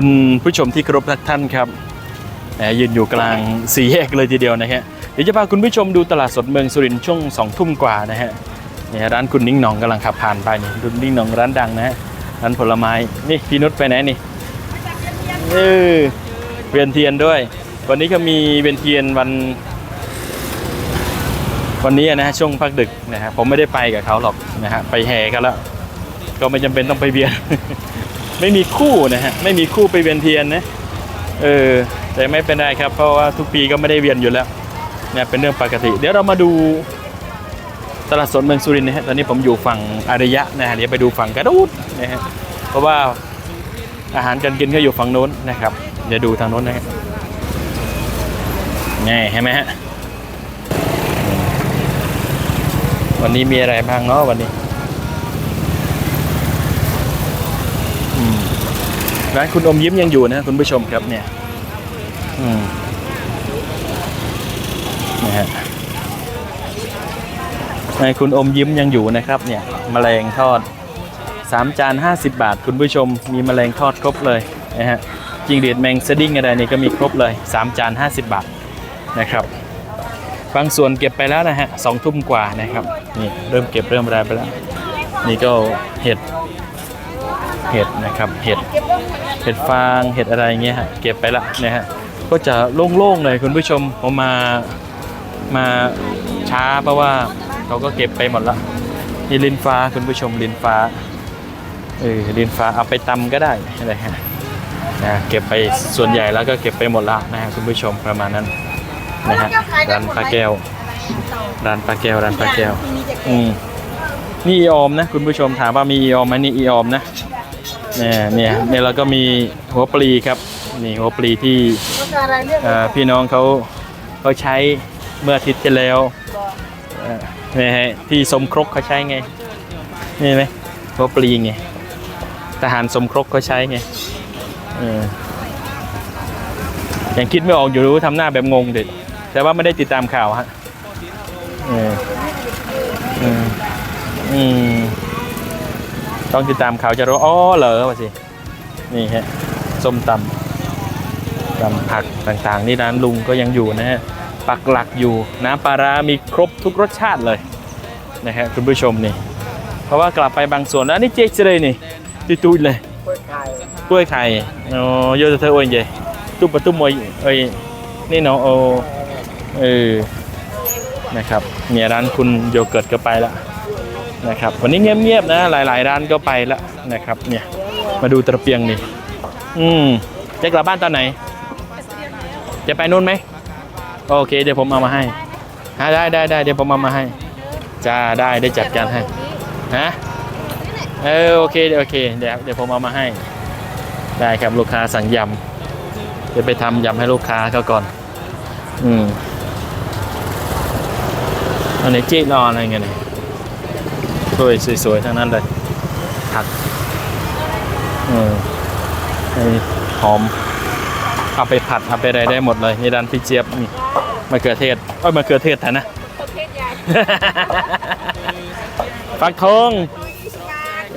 คุณผู้ชมที่เคารพทุกท่านครับแหมยืนอยู่กลางสี่แยกเลยทีเดียวนะฮะเดี๋ยวจะพาคุณผู้ชมดูตลาดสดเมืองสุรินทร์ช่วงสองทุ่มกว่านะฮะเนี่ยร้านคุณนิ่งหนองกำลังขับผ่านไปนี่คุณนิ่งหนองร้านดังนะฮะร้านผลไม้นี่พี่นุชไปไหนนี่เออเวียนเทียนด้วย วันนี้ก็มีเวียนเทียนวันวันนี้นะฮะช่วงพักดึกนะฮะผมไม่ได้ไปกับเขาหรอกนะฮะไปแห่กันแล้ว ก็ไม่จำเป็นต้องไปเวียน ไม่มีคู่นะฮะไม่มีคู่ไปเวียนเทียนนะเออแต่ไม่เป็นไรครับ เพราะว่าทุกปีก็ไม่ได้เวียนอยู่แล้วเนี่ยเป็นเรื่องปกติ เดี๋ยวเรามาดูตลาดสดเมืองสุรินทร์นะฮะตอนนี้ผมอยู่ฝั่งอารยะนะฮะเดี๋ยวไปดูฝั่งกระดูดนะฮะเพราะว่าอาหารการกินก็อยู่ฝั่งโน้นนะครับ เดี๋ยวดูทางโน้นนะฮะนี่เห็นไหมฮะวันนี้มีอะไรบ้างเนาะวันนี้อืม ร้านคุณอมยิ้มยังอยู่นะคุณผู้ชมครับเนี่ยอืมนะฮะร้านคุณอมยิ้มยังอยู่นะครับเนี่ยแมลงทอดสามจาน 50 บาท คุณผู้ชมมีแมลงทอดครบเลยนะฮะจิงเดียดแมงสดิ้งอะไรนี่ก็มีครบเลย 3 จาน 50 บาทนะครับบางส่วนเก็บไปแล้วนะฮะสองทุ่มกว่านะครับนี่เริ่มเก็บเริ่มอะไรไปแล้ว นี่ก็เห็ด เห็ดนะครับเห็ดเห็ดฟางเห็ดอะไรเงี้ยฮะเก็บไปละนะฮะก็จะโล่งๆเลยคุณผู้ชมผมมามาช้าเพราะว่าเขาก็เก็บไปหมดละนี่ลินฟ้าคุณผู้ชมลินฟ้าเออลินฟ้าเอาไปตำก็ได้อะไรฮะนะเก็บไปส่วนใหญ่แล้วก็เก็บไปหมดละนะฮะคุณผู้ชมประมาณนั้นนะฮะร้านปลาแก้ว ร้านปลาแก้วร้านปลาแก้วอืมนี่อีออมนะคุณผู้ชมถามว่ามีอีออมไหมนี่อีออมนะ เนี่ยเนี่ยเนี่ยเราก็มีหัวปลีครับนี่หัวปลีที่พี่น้องเขาเขาใช้เมื่ออาทิตย์ที่แล้วเนี่ยฮะที่สมครกเขาใช้ไงนี่ไหมหัวปลีไงทหารสมครกเขาใช้ไงออยังคิดไม่ออกอยู่รู้ทำหน้าแบบงงเด็ดแต่ว่าไม่ได้ติดตามข่าวฮะเอออืมอืม ต้องติดตามเขาจะรู้อ๋อเหรอวะสินี่ฮะส้มตำตำผักต่างๆ นี่ร้านลุงก็ยังอยู่นะฮะปักหลักอยู่น้ำปลาร้ามีครบทุกรสชาติเลยนะฮะคุณผู้ชมนี่ เพราะว่ากลับไปบางส่วนแล้วนี่เจ๊จะเลยนี่ตุ้ยๆเลยกล้วยไข่อ๋อโยจะเธอโอ้ยเจตุ้มปะตุ้มมวยเอ้ยนี่เนาะโอเออนะครับเนี่ยร้านคุณโยเกิร์ตก็ไปล้ว นะครับวันนี้เงียบๆนะหลายๆร้านก็ไปแล้วนะครับเนี่ยมาดูตะเปียงนี่อืมจะกลับบ้านตอนไหน จะไปนู่นไหมโอเค เดี๋ยวผมเอามาให้ฮะได้ได้ได้เดี๋ยวผมเอามาให้จ้าได้ได้จัดการให้ฮะเออโอเคโอเคเดี๋ยวเดี๋ยวผมเอามาให้ ได้ครับลูกค้าสั่งยำเดี๋ยวไปทำยำให้ลูกค้าเขาก่อน อืมอันนี้จี้รออะไรเงี้ย นี่สวยสวยๆทั้งนั้นเลยผักอืมไอ้หอม เอาไปผัดเอาไปอะไรได้หมดเลยนี่ร้านพี่เจี๊ยบนี่มะเขือเทศเอ้ยมะเขือเทศแทนนะประเภทใหญ่ฟักทอง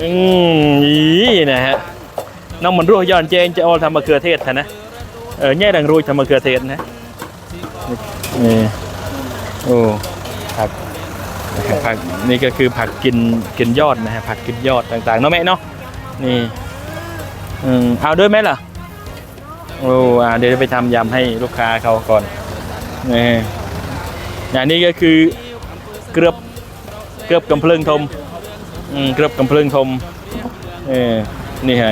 อืมอีนะฮะน้องมันรู้ย้อนเจนจะเอาทำมะเขือเทศแทนนะเออแง่ดังรู้ทำมะเขือเทศนะนี่โอ้ผัก ผักนี่ก็คือผักกินกินยอดนะฮะผักกินยอดต่างๆเนาะแม่เนาะนี่อืมเอาด้วยไหมล่ะโอ้อ่าเดี๋ยวไปทำยำให้ลูกค้าเขาก่อนนี่อย่างนี้ก็คือเกลือบเกลือบกำเพลิงทมอืมเกลือบกำเพลิงทมเออนี่ไง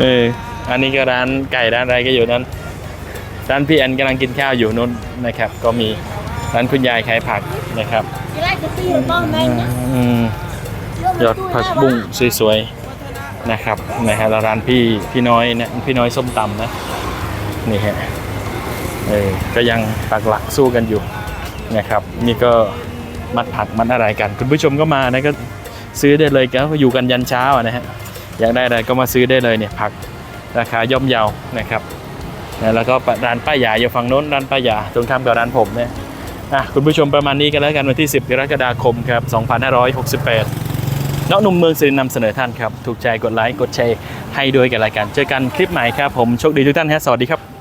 เอออันนี้ก็ร้านไก่ร้านอะไรก็อยู่นั้น ร้านพี่แอนกำลังกินข้าวอยู่นู้นนะครับ ก็มีร้านคุณยายขายผักนะครับที่แรกจะตีอยู่บ้างไหมนะอืมยอดผักบุ้งสวยๆนะครับนะฮะแล้วร้านพี่พี่น้อยนะพี่น้อยส้มตำนะนี่ฮะเออก็ยังปักหลักสู้กันอยู่นะครับ นี่ก็มัดผักมัดอะไรกัน คุณผู้ชมก็มานะก็ซื้อได้เลยก็อยู่กันยันเช้านะฮะอยากได้อะไรก็มาซื้อได้เลยเนี่ยผักราคาย่อมเยานะครับ แล้วก็ร้านป้ายาอยู่ฝั่งโน้นร้านป้ายาตรงข้ามกับร้านผมเนี่ยอะคุณผู้ชมประมาณนี้กันแล้วกันวันที่ 10กรกฎาคมครับ 2568เนาะหนุ่มเมืองสุรินทร์นำเสนอท่านครับ ถูกใจกดไลค์กดแชร์ให้ด้วยกับรายการเจอกันคลิปใหม่ครับผมโชคดีทุกท่านฮะสวัสดีครับ